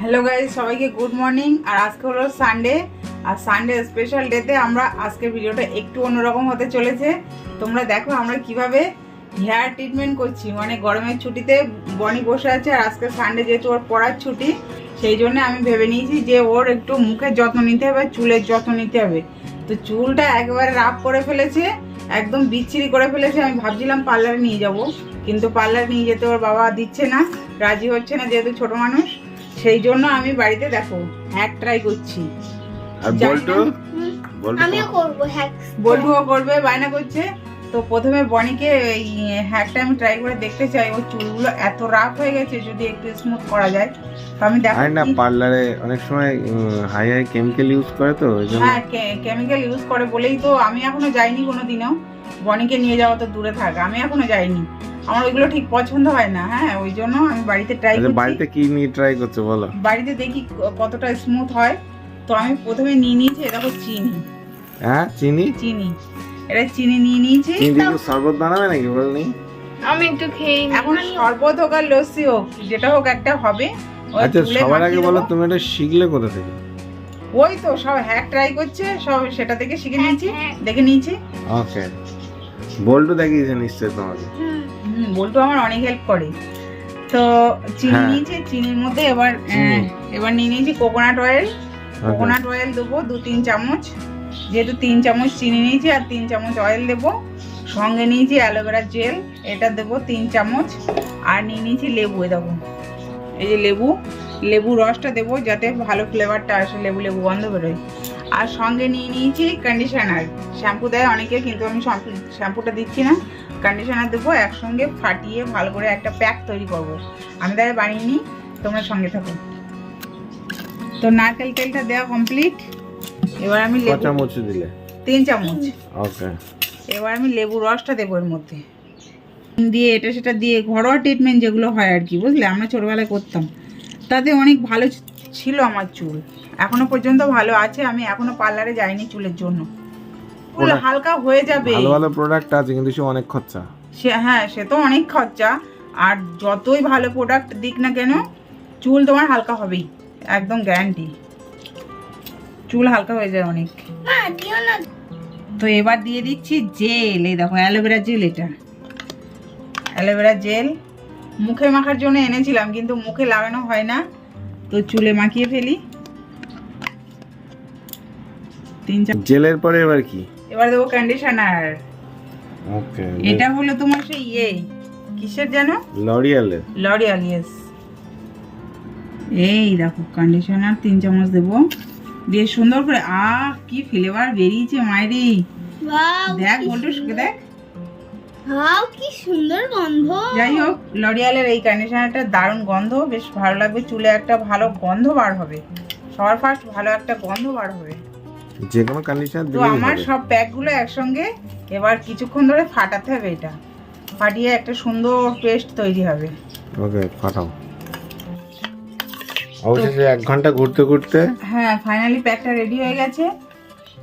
Hello guys সবাইকে good morning আর আজকে হলো সানডে আর সানডে স্পেশাল ডেতে আমরা আজকের ভিডিওটা একটু অন্যরকম হতে চলেছে। তোমরা দেখো আমরা কীভাবে হেয়ার ট্রিটমেন্ট করছি। মানে গরমের ছুটিতে বনি বসে আছে, আর আজকে সানডে যেহেতু ওর পড়ার ছুটি, সেই জন্য আমি ভেবে নিয়েছি যে ওর একটু মুখের যত্ন নিতে হবে, চুলের যত্ন নিতে হবে। তো চুলটা একবারে রাফ করে ফেলেছে, একদম বিচ্ছিরি করে ফেলেছে। আমি ভাবছিলাম পার্লারে নিয়ে যাব, কিন্তু পার্লারে নিয়ে যেতে ওর বাবা দিচ্ছে না, রাজি হচ্ছে না যেহেতু ছোট মানুষ। সেই জন্য আমি বাড়িতে দেখো হ্যাক ট্রাই করছি। আর জানি বল্টু না। বল্টু আমিও করব হ্যাক বল্টুও করবে বায়না করছে। তো প্রথমে বনিকে এই হ্যাকটা আমি ট্রাই করে দেখতে চাই। ওর চুলগুলো এত রাফ হয়ে গেছে যদি একটু স্মুথ করা যায়। তো আমি দেখো না পার্লারে অনেক সময় হাই হাই কেমিক্যাল ইউজ করে তো হ্যাঁ কেমিক্যাল ইউজ করে বলেই তো আমি এখনও যাইনি কোনোদিনও। বনিকে নিয়ে যাওয়া তো দূরে থাক আমি এখনও যাইনি। আমার ওইগুলো ঠিক পছন্দ হয় না হ্যাঁ ওই জন্য আমি বাড়িতে ট্রাই আচ্ছা করছি। বাড়িতে কি নিয়ে ট্রাই করছ বলো? বাড়িতে দেখি কতটা স্মুথ হয়। তো আমি প্রথমে নিয়ে নিয়েছি দেখো চিনি। হ্যাঁ চিনি? চিনি। এটা চিনি নিয়ে নিয়েছি। চিনি দিয়ে শরবত বানাবে নাকি বলনি আমি একটু খেয়ে এখন শরবত হোক আর লস্যি হোক যেটা হোক একটা হবে। ওই আচ্ছা সবার আগে বলো তুমি এটা শিখলে কোথা থেকে? ওই তো সব হ্যাক ট্রাই করছে সব সেটা থেকে শিখে নিয়েছি হ্যাক। দেখে নিয়েছি। ওকে বল্টু দেখিয়েছে নিশ্চয়ই তোমাকে। হুম। বল্টু আমার অনেক হেল্প করে। তো চিনি হ্যাঁ। নিয়েছি চিনির মধ্যে এবার এবার নিয়ে নিয়েছি কোকোনাট অয়েল কোকোনাট অয়েল দেবো দু তিন চামচ। যেহেতু তিন চামচ চিনি নিয়েছি আর তিন চামচ অয়েল দেবো। সঙ্গে নিয়েছি অ্যালোভেরা জেল এটা দেবো তিন চামচ। আর নিয়ে নিয়েছি লেবু দেখো। এই যে লেবু লেবু রসটা দেবো যাতে ভালো ফ্লেভারটা আসে লেবু লেবু গন্ধ বেরোয়। আর সঙ্গে নিয়ে নিয়েছি কন্ডিশনার শ্যাম্পু দেয় অনেকে কিন্তু আমি শ্যাম্পুটা দিচ্ছি না। কন্ডিশনার দেবো একসঙ্গে ফাটিয়ে ভালো করে একটা প্যাক তৈরি করব। আমি তাহলে বানিয়ে নিই তোমরা সঙ্গে থাকো। তো নারকেল তেলটা দেওয়া কমপ্লিট এবার আমি লেবু চামচ দিলে? তিন চামচ। ওকে এবার আমি লেবু রসটা দেবো এর মধ্যে। দিয়ে এটা সেটা দিয়ে ঘরোয়া ট্রিটমেন্ট যেগুলো হয় আর কি বুঝলে? আমরা ছোটবেলায় করতাম। তাতে অনেক ভালো ছিল আমার চুল। এখনও পর্যন্ত ভালো আছে আমি এখনও পার্লারে যাইনি চুলের জন্য। হালকা হয়ে যাবে। ভালো ভালো প্রোডাক্ট আছে কিন্তু সে অনেক খরচা। সে হ্যাঁ সে তো অনেক খরচা। আর যতই ভালো প্রোডাক্ট দিক না কেন চুল তোমার হালকা হবেই। একদম গ্যারান্টি চুল হালকা হয়ে যায় অনেক। মা তো এবার দিয়ে দিচ্ছি জেল এই দেখো অ্যালোভেরা জেল এটা। অ্যালোভেরা জেল মুখে মাখার জন্য এনেছিলাম কিন্তু মুখে লাগানো হয় না। তো চুলে মাখিয়ে ফেলি। তিন চার জেলের পরে এবার কি? এবার দেবো কন্ডিশনার ওকে এটা হলো তোমার সেই ইয়ে কিসের যেন? লরিয়ালের লরিয়াল ইয়েস এই দেখো কন্ডিশনার তিন চামচ দেবো। দিয়ে সুন্দর করে আহ কি ফ্লেভার বেরিয়েছে মায়েরি দেখ বলটু দেখ। হাও কি সুন্দর গন্ধ। যাই হোক লরিয়ালের এই কন্ডিশনারটা দারুণ গন্ধ। বেশ ভালো লাগবে চুলে একটা ভালো গন্ধ বার হবে। সবার ফার্স্ট ভালো একটা গন্ধ বার হবে। যে কোনো কন্ডিশন তো আমার সব প্যাকগুলো একসঙ্গে এবার কিছুক্ষণ ধরে ফাটাতে হবে এটা। ফাটিয়ে একটা সুন্দর পেস্ট তৈরি হবে। ওকে পাঠাও অবশেষে এক ঘণ্টা ঘুরতে ঘুরতে হ্যাঁ ফাইনালি প্যাকটা রেডি হয়ে গেছে।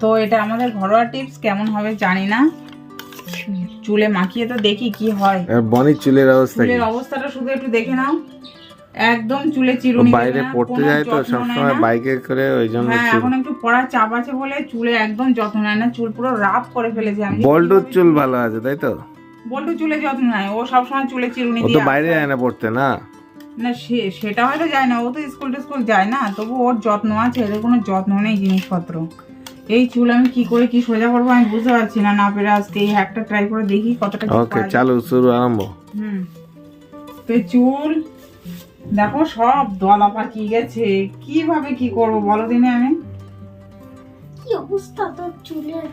তো এটা আমাদের ঘরোয়া টিপস কেমন হবে জানি না। চুলে মাখিয়ে তো দেখি কি হয়। বনির চুলের অবস্থা চুলের অবস্থাটা শুধু একটু দেখে নাও। একদম চুলে চিরুনি বাইরে পড়তে যায় তো সবসময় বাইকে করে ওই জন্য হ্যাঁ এখন একটু পড়ার চাপ আছে বলে চুলে একদম যত্ন নেয় না চুল পুরো রাফ করে ফেলেছে। আমি চুল ভালো আছে তাই তো? বল্টু চুলে যত্ন নেয় ও সবসময় চুলে চিরুনি ও তো বাইরে যায় না পড়তে না? না সে সেটা হয়তো যায় না ও তো স্কুল টিস্কুল যায় না তবু ওর যত্ন আছে এদের কোনো যত্ন নেই জিনিসপত্র। এই চুল আমি কি করে কি সোজা করব আমি বুঝতে পারছি না না পেরে আজকে এই হ্যাকটা ট্রাই করে দেখি কতটা ওকে চালু শুরু আরম্ভ। হুম। তো চুল দেখো সব দলা পাকিয়ে গেছে? কীভাবে কি করব বলো দিনে আমি? কি অবস্থা তোর চুলের?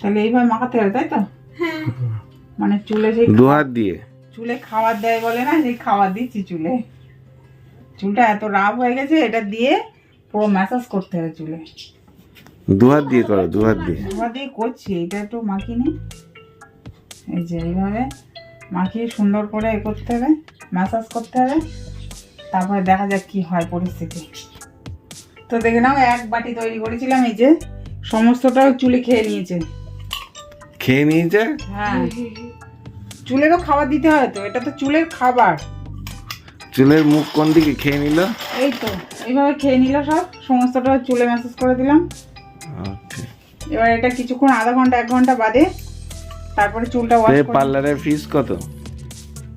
তাহলে এইভাবে মাখাতে হবে তাই তো? হ্যাঁ। মানে চুলে সেই দু হাত দিয়ে। চুলে খাবার দেয় বলে না সেই খাবার দিচ্ছি চুলে। চুলটা এত রাফ হয়ে গেছে এটা দিয়ে পুরো ম্যাসাজ করতে হবে চুলে। দু হাত দিয়ে করো দু হাত দিয়ে। খাবার দিয়ে করছি এটা একটু মাখিনি এই যে এইভাবে মাখিয়ে সুন্দর করে এ করতে হবে ম্যাসাজ করতে হবে তারপরে দেখা যাক কি হয় পরিস্থিতি। তো দেখে নাও এক বাটি তৈরি করেছিলাম এই যে সমস্তটাও চুলে খেয়ে নিয়েছে। খেয়ে নিয়েছে? হ্যাঁ। চুলেরও খাবার দিতে হয় তো এটা তো চুলের খাবার। চুলের মুখ কোন দিকে খেয়ে নিল? এই তো এইভাবে খেয়ে নিল সব সমস্তটা চুলে ম্যাসেজ করে দিলাম। এবার এটা কিছুক্ষণ আধা ঘণ্টা এক ঘণ্টা বাদে তারপরে চুলটা ওয়াশ করে পার্লারের ফিস কত?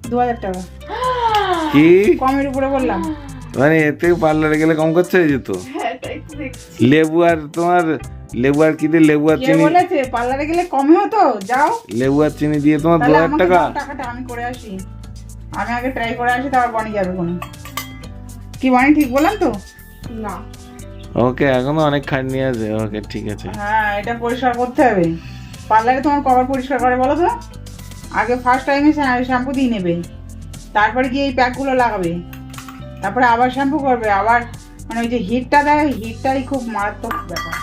দু হাজার টাকা। কি? কমের উপরে বললাম। মানে এতে পার্লারে গেলে কম করছে এই যেত লেবু আর তোমার লেবু আর কি দিয়ে লেবু আর কে চিনি? বলেছে পার্লারে গেলে কমে হতো? যাও। লেবু আর চিনি দিয়ে তোমার দু তাহলে হাজার আমাকে টাকা? টাকাটা আমি করে আসি। আমি আগে ট্রাই করে আসি তারপর বনি যাবে কোনো কি বনি ঠিক বললাম তো? না। ওকে এখনও অনেক খাটনি আছে। ওকে ঠিক আছে। হ্যাঁ এটা পরিষ্কার করতে হবে। পার্লারে তোমার কবার পরিষ্কার করে, বলো তো? আগে ফার্স্ট টাইমে শ্যাম্পু দিয়ে নেবে। তারপরে গিয়ে এই প্যাকগুলো লাগাবে। তারপরে আবার শ্যাম্পু করবে। আবার মানে ওই যে হিটটা দেয় হিটটাই খুব মারাত্মক ব্যাপার।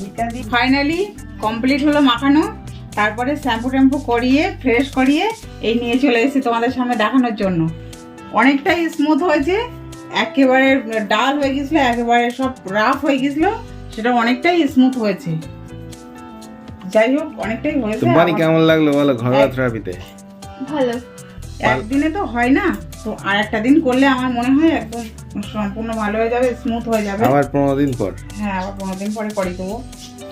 হিটটা দিয়ে ফাইনালি কমপ্লিট হলো মাখানো। তারপরে শ্যাম্পু ট্যাম্পু করিয়ে ফ্রেশ করিয়ে এই নিয়ে চলে এসেছি তোমাদের সামনে দেখানোর জন্য। অনেকটাই স্মুথ হয়েছে। একেবারে ডাল হয়ে গেছিল, একেবারে সব রাফ হয়ে গেছিল। সেটা অনেকটাই স্মুথ হয়েছে। যাই হোক অনেকটাই হয়েছে। বানি কেমন লাগল বলো ঘরোয়া থেরাপিতে ভালো। একদিনে তো হয় না তো আর একটা দিন করলে আমার মনে হয় একদম সম্পূর্ণ ভালো হয়ে যাবে স্মুথ হয়ে যাবে। আবার পনেরো দিন পর? হ্যাঁ আবার পনেরো দিন পরে করি দেবো।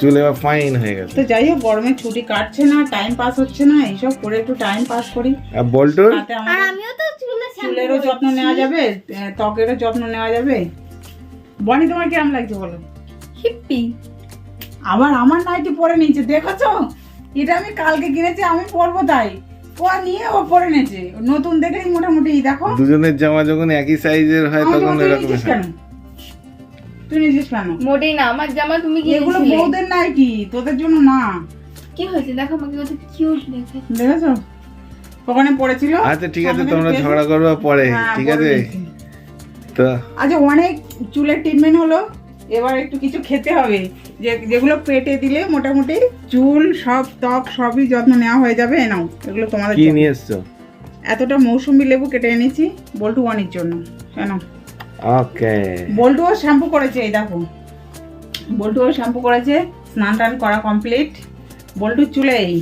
চুল এবার ফাইন হয়ে গেছে। তো যাই হোক গরমে ছুটি কাটছে না টাইম পাস হচ্ছে না এইসব করে একটু টাইম পাস করি। আর বল্টুর? আর আমিও তো চুলে চুলেরও যত্ন নেওয়া যাবে ত্বকেরও যত্ন নেওয়া যাবে। বনি তোমার কেমন লাগছে বলো? হিপ্পি আবার আমার নাইটি পরে নিয়েছে দেখেছ? এটা আমি কালকে কিনেছি আমি পরবো তাই। ও নিয়ে ও পরে নিয়েছে। নতুন দেখেই মোটামুটি দেখো। দুজনের জামা যখন একই সাইজের হয় তখন এরকম হয়। তুই নিয়েছিস কেন? মোটেই না আমার জামা তুমি এগুলো বউদের নাইটি তোদের জন্য না। কি হয়েছে? দেখো আমাকে কত কিউট দেখে। দেখেছ? ওখানে পড়েছিল। আচ্ছা ঠিক আছে তোমরা। ঝগড়া করবে পরে হ্যাঁ, ঠিক আছে? তো আচ্ছা অনেক চুলের ট্রিটমেন্ট হলো। এবার একটু কিছু খেতে হবে। যে যেগুলো পেটে দিলে মোটামুটি চুল সব ত্বক সবই যত্ন নেওয়া হয়ে যাবে নাও এগুলো তোমাদের কি নিয়ে এসছো? এতটা মৌসুমি লেবু কেটে এনেছি বল্টু ওয়ানির জন্য কেন ওকে বল্টুও শ্যাম্পু করেছে এই দেখো। বল্টু বল্টুও শ্যাম্পু করেছে স্নান টান করা কমপ্লিট বল্টুর চুলে এই।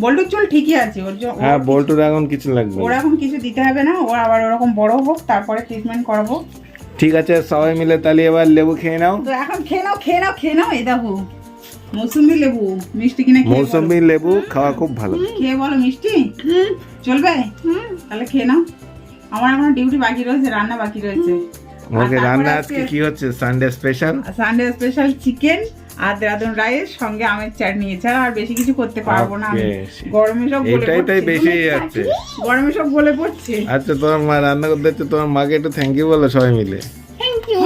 বল্টুর চুল ঠিকই আছে ওর জ- হ্যাঁ বল্টুর এখন কিছু লাগবে ওর এখন কিছু দিতে হবে না ওর আবার ওরকম বড় হোক তারপরে ট্রিটমেন্ট করাবো। ঠিক আছে সবাই মিলে তাহলে এবার লেবু খেয়ে নাও। তো এখন খেয়ে নাও খেয়ে নাও খেয়ে নাও এই দেখো। মৌসুমি লেবু মিষ্টি কিনা। মৌসুমি লেবু খাওয়া খুব ভালো। খেয়ে বলো মিষ্টি। চলবে? তাহলে খেয়ে নাও। আমার এখন ডিউটি বাকি রয়েছে রান্না বাকি রয়েছে। ওকে রান্না আজকে- কি হচ্ছে? Sunday special Sunday special chicken আর দেরাদুন রাইস সঙ্গে আমের চাটনি এছাড়া আর বেশি কিছু করতে পারব না গরমে সব এটাই তাই বেশি যাচ্ছে গরমে সব বলে পড়ছে। আচ্ছা তোমার মা রান্না করতে হচ্ছে তোমার মাকে একটু থ্যাংক ইউ বলো সবাই মিলে। Thank you